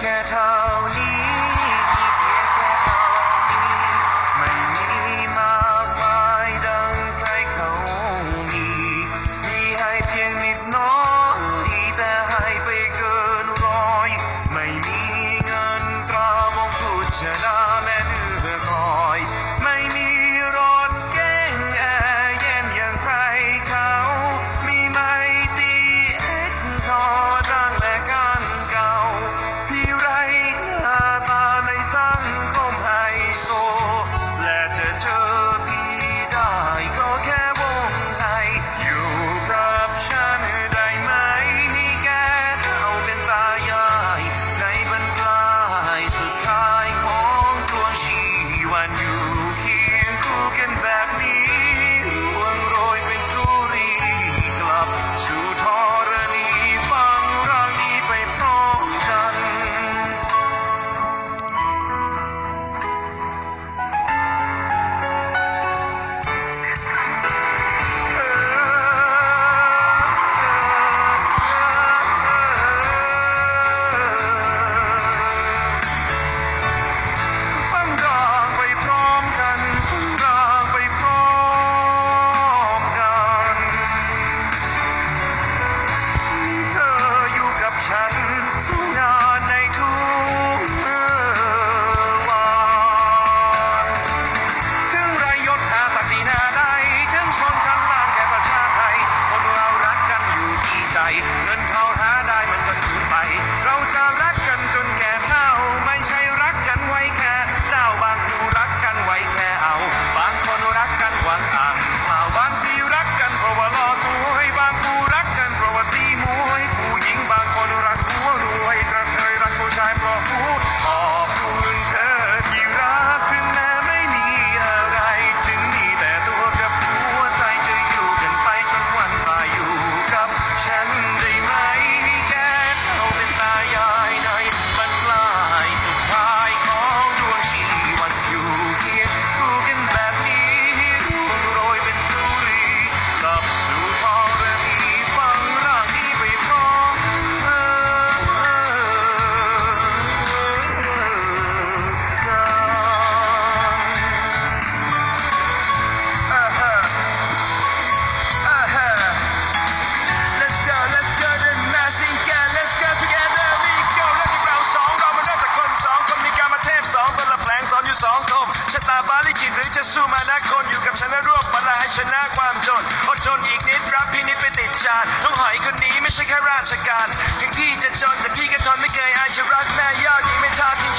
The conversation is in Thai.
แค่เท่านี้มีเพียงแค่เท่านี้ ไม่มีมากมายดังใครเขามี มีให้เพียงนิดน้อยแต่ให้ไปเกินร้อย ไม่มีเงินตรามองผู้ชนะ ปาลิกิหรือจะสู้มานะคนอยู่กับฉันนะรวบพลังให้ชนะความจนอดทนอีกนิดรับพินิจไปติดจานน้องหอยคนนี้ไม่ใช่แค่ราชการถึงพี่จะจนแต่พี่ก็ทนไม่เคยอายจะรักแม่ยอดยังไม่ท้าทิ้ง